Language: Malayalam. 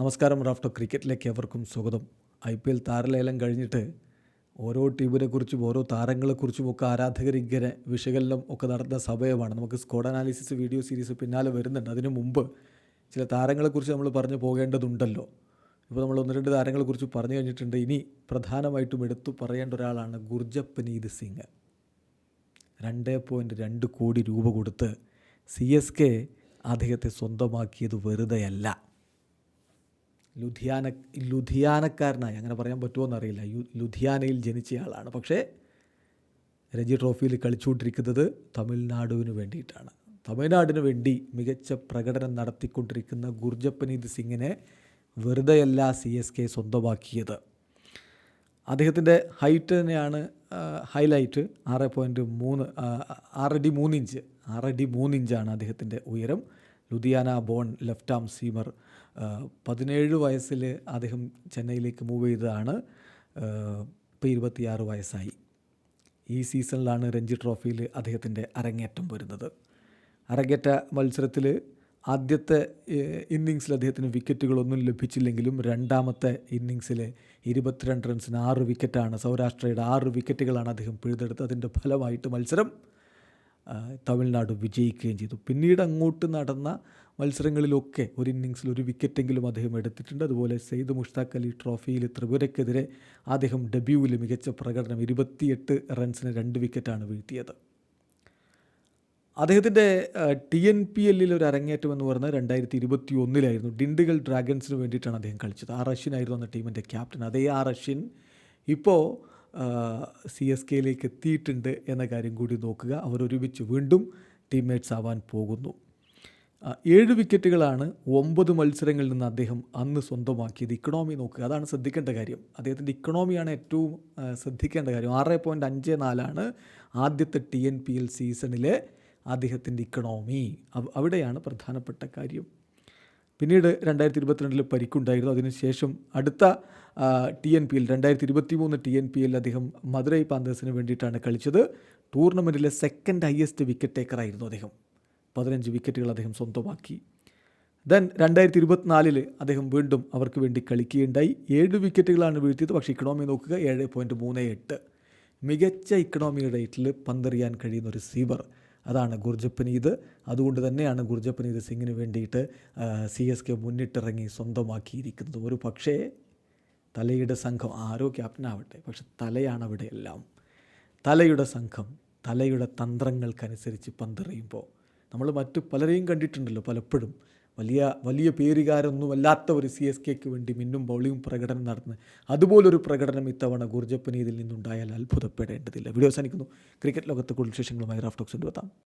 നമസ്കാരം റാഫ്റ്റോ ക്രിക്കറ്റിലേക്ക് എവർക്കും സ്വാഗതം. ഐ പി എൽ താരലേലം കഴിഞ്ഞിട്ട് ഓരോ ടീമിനെ കുറിച്ചും ഓരോ താരങ്ങളെക്കുറിച്ചും ഒക്കെ ആരാധകർ ഇങ്ങനെ വിശകലനം ഒക്കെ നടന്ന സമയമാണ്. നമുക്ക് സ്കോഡ് അനാലിസിസ് വീഡിയോ സീരീസ് പിന്നാലെ വരുന്നുണ്ട്. അതിനു മുമ്പ് ചില താരങ്ങളെക്കുറിച്ച് നമ്മൾ പറഞ്ഞു പോകേണ്ടതുണ്ടല്ലോ. ഇപ്പോൾ നമ്മൾ ഒന്ന് രണ്ട് താരങ്ങളെക്കുറിച്ച് പറഞ്ഞു കഴിഞ്ഞിട്ടുണ്ട്. ഇനി പ്രധാനമായിട്ടും എടുത്തു പറയേണ്ട ഒരാളാണ് ഗുർജപ്പനീത് സിംഗ്. രണ്ട് പോയിന്റ് രണ്ട് കോടി രൂപ കൊടുത്ത് സി എസ് കെ അദ്ദേഹത്തെ സ്വന്തമാക്കിയത് വെറുതെയല്ല. ലുധിയാന ലുധിയാനക്കാരനായി അങ്ങനെ പറയാൻ പറ്റുമോ എന്നറിയില്ല. യു ലുധിയാനയിൽ ജനിച്ചയാളാണ് പക്ഷേ രഞ്ജി ട്രോഫിയിൽ കളിച്ചുകൊണ്ടിരിക്കുന്നത് തമിഴ്നാടുവിന് വേണ്ടിയിട്ടാണ്. തമിഴ്നാടിന് വേണ്ടി മികച്ച പ്രകടനം നടത്തിക്കൊണ്ടിരിക്കുന്ന ഗുർജപ്പനീത് സിംഗിനെ വെറുതെയല്ല സി എസ് കെ സ്വന്തമാക്കിയത്. അദ്ദേഹത്തിന്റെ ഹൈറ്റ് തന്നെയാണ് ഹൈലൈറ്റ് ആറ് പോയിന്റ് മൂന്ന് ആറടി മൂന്നിഞ്ച് ആറടി മൂന്നിഞ്ചാണ് അദ്ദേഹത്തിന്റെ ഉയരം. Ludhiana born left arm seamer പതിനേഴ് വയസ്സിൽ അദ്ദേഹം ചെന്നൈയിലേക്ക് മൂവ് ചെയ്തതാണ്. ഇപ്പോൾ ഇരുപത്തിയാറ് വയസ്സായി. ഈ സീസണിലാണ് രഞ്ജി ട്രോഫിയിൽ അദ്ദേഹത്തിന്റെ അരങ്ങേറ്റം വരുന്നത്. അരങ്ങേറ്റ മത്സരത്തിൽ ആദ്യത്തെ ഇന്നിങ്സിൽ അദ്ദേഹത്തിന് വിക്കറ്റുകളൊന്നും ലഭിച്ചില്ലെങ്കിലും രണ്ടാമത്തെ ഇന്നിങ്സിൽ ഇരുപത്തിരണ്ട് റൺസിന് ആറ് വിക്കറ്റാണ് സൗരാഷ്ട്രയുടെ ആറ് വിക്കറ്റുകളാണ് അദ്ദേഹം പിഴുതെടുത്തത്. അതിന്റെ ഫലമായിട്ട് മത്സരം തമിഴ്നാട് വിജയിക്കുകയും ചെയ്തു. പിന്നീട് അങ്ങോട്ട് നടന്ന മത്സരങ്ങളിലൊക്കെ ഒരു ഇന്നിങ്സിൽ ഒരു വിക്കറ്റെങ്കിലും അദ്ദേഹം എടുത്തിട്ടുണ്ട്. അതുപോലെ സെയ്ദ് മുഷ്താഖ് അലി ട്രോഫിയിൽ ത്രിപുരയ്ക്കെതിരെ അദ്ദേഹം ഡെബ്യൂവിൽ മികച്ച പ്രകടനം ഇരുപത്തിയെട്ട് റൺസിന് രണ്ട് വിക്കറ്റാണ് വീഴ്ത്തിയത്. അദ്ദേഹത്തിന്റെ ടി എൻ പി എല്ലിൽ ഒരു അരങ്ങേറ്റം എന്ന് പറയുന്നത് രണ്ടായിരത്തി ഇരുപത്തി ഒന്നിലായിരുന്നു ഡിണ്ടുകൾ ഡ്രാഗൺസിന് വേണ്ടിയിട്ടാണ് അദ്ദേഹം കളിച്ചത്. ആ റഷ്യൻ ആയിരുന്നു അന്ന് ടീമിന്റെ ക്യാപ്റ്റൻ. അതേ ആ റഷ്യൻ ഇപ്പോൾ സി എസ് കെയിലേക്ക് എത്തിയിട്ടുണ്ട് എന്ന കാര്യം കൂടി നോക്കുക. അവർ അവരൊരുമിച്ച് വീണ്ടും ടീംമേറ്റ്സ് ആവാൻ പോകുന്നു. ഏഴ് വിക്കറ്റുകളാണ് ഒമ്പത് മത്സരങ്ങളിൽ നിന്ന് അദ്ദേഹം അന്ന് സ്വന്തമാക്കിയത്. ഇക്കണോമി നോക്കുക. അതാണ് ശ്രദ്ധിക്കേണ്ട കാര്യം. അദ്ദേഹത്തിന്റെ ഇക്കണോമിയാണ് ഏറ്റവും ശ്രദ്ധിക്കേണ്ട കാര്യം. ആറ് പോയിന്റ് അഞ്ച് നാലാണ് ആദ്യത്തെ ടി എൻ പി എൽ സീസണിലെ അദ്ദേഹത്തിന്റെ ഇക്കണോമി. അവിടെയാണ് പ്രധാനപ്പെട്ട കാര്യം. പിന്നീട് രണ്ടായിരത്തി ഇരുപത്തിരണ്ടിൽ പരിക്കുണ്ടായിരുന്നു അതിനുശേഷം അടുത്ത ടി എൻ പി എൽ രണ്ടായിരത്തി ഇരുപത്തി മൂന്ന് ടി എൻ പി എൽ അദ്ദേഹം മധുരൈ പാന്തേഴ്സിന് വേണ്ടിയിട്ടാണ് കളിച്ചത്. ടൂർണമെന്റിലെ സെക്കൻഡ് ഹയസ്റ്റ് വിക്കറ്റ് ടേക്കറായിരുന്നു അദ്ദേഹം. പതിനഞ്ച് വിക്കറ്റുകൾ അദ്ദേഹം സ്വന്തമാക്കി. ദെൻ രണ്ടായിരത്തി ഇരുപത്തിനാലിൽ അദ്ദേഹം വീണ്ടും അവർക്ക് വേണ്ടി കളിക്കുകയുണ്ടായി. ഏഴ് വിക്കറ്റുകളാണ് വീഴ്ത്തിയത്. പക്ഷേ ഇക്കണോമി നോക്കുക ഏഴ് പോയിന്റ് മൂന്ന് എട്ട്. മികച്ച ഇക്കണോമി റേറ്റിൽ പന്തെറിയാൻ കഴിയുന്ന ഒരു സീവർ അതാണ് ഗുർജപ്പനീത് അതുകൊണ്ട് തന്നെയാണ് ഗുർജപ്പനീത് സിംഗിന് വേണ്ടിയിട്ട് സി എസ് കെ മുന്നിട്ടിറങ്ങി സ്വന്തമാക്കിയിരിക്കുന്നത്. ഒരു പക്ഷേ തലയുടെ സംഘം ആരോ ക്യാപ്റ്റനാവട്ടെ പക്ഷെ തലയാണ് അവിടെ എല്ലാം. തലയുടെ സംഘം തലയുടെ തന്ത്രങ്ങൾക്കനുസരിച്ച് പന്തെറിയുമ്പോൾ. നമ്മൾ മറ്റു പലരെയും കണ്ടിട്ടുണ്ടല്ലോ പലപ്പോഴും. വലിയ വലിയ പേരുകാരൊന്നുമല്ലാത്ത ഒരു സി എസ് കെക്ക് വേണ്ടി മിന്നും ബൗളിംഗ് പ്രകടനം നടന്ന് അതുപോലൊരു പ്രകടനം ഇത്തവണ ഗുർജപ്പനീതിൽ നിന്നുണ്ടായാൽ അത്ഭുതപ്പെടേണ്ടതില്ല. വീഡിയോ അവസാനിക്കുന്നു. ക്രിക്കറ്റ് ലോകത്തെ കൂടുതൽ വിശേഷങ്ങളുമായി റാഫ്റ്റോക്സ് കൊണ്ടുവെത്താം.